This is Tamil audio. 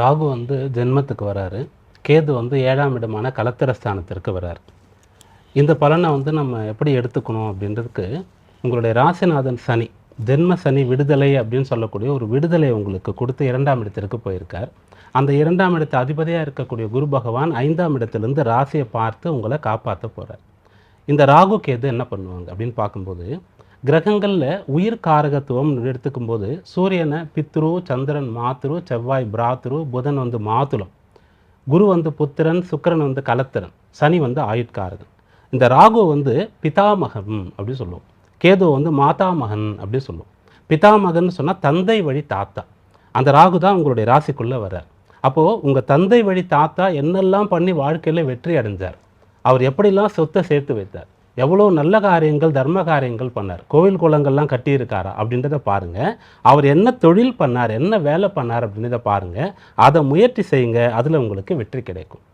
ராகு வந்து ஜென்மத்துக்கு வராரு. கேது வந்து ஏழாம் இடமான கலத்திரஸ்தானத்திற்கு வராரு. இந்த பலனை வந்து நம்ம எப்படி எடுத்துக்கணும் அப்படின்றதுக்கு உங்களுடைய ராசிநாதன் சனி ஜென்ம சனி விடுதலை அப்படின்னு சொல்லக்கூடிய ஒரு விடுதலை உங்களுக்கு கொடுத்து இரண்டாம் இடத்திற்கு போயிருக்கார். அந்த இரண்டாம் இடத்து அதிபதியாக இருக்கக்கூடிய குரு பகவான் ஐந்தாம் இடத்திலிருந்து ராசியை பார்த்து உங்களை காப்பாற்ற போகிறார் இந்த ராகு கேது என்ன பண்ணுவாங்க அப்படின்னு பார்க்கும்போது கிரகங்களில் உயிர் காரகத்துவம் எடுத்துக்கும் போது சூரியனை பித்ரு சந்திரன் மாத்ரு செவ்வாய் பிராத்ரு புதன் வந்து மாதுளம் குரு வந்து புத்திரன் சுக்கிரன் வந்து கலத்திரன் சனி வந்து ஆயுட்காரகன். இந்த ராகு வந்து பிதாமகன் அப்படின்னு சொல்லுவோம். கேது வந்து மாதாமகன் அப்படின்னு சொல்லுவோம். பிதாமகன் சொன்னால் தந்தை வழி தாத்தா. அந்த ராகு தான் உங்களுடைய ராசிக்குள்ளே வர்றார். அப்போது உங்கள் தந்தை வழி தாத்தா என்னெல்லாம் பண்ணி வாழ்க்கையில் வெற்றி அடைஞ்சார் அவர் எப்படிலாம் சொத்தை சேர்த்து வைத்தார் எவ்வளோ நல்ல காரியங்கள் தர்ம காரியங்கள் பண்ணார். கோவில் குளங்கள்லாம் கட்டியிருக்காரா அப்படின்றத பாருங்கள் அவர் என்ன தொழில் பண்ணார் என்ன வேலை பண்ணார் அப்படின்றத பாருங்கள் அதை முயற்சி செய்யுங்க அதில் உங்களுக்கு வெற்றி கிடைக்கும்.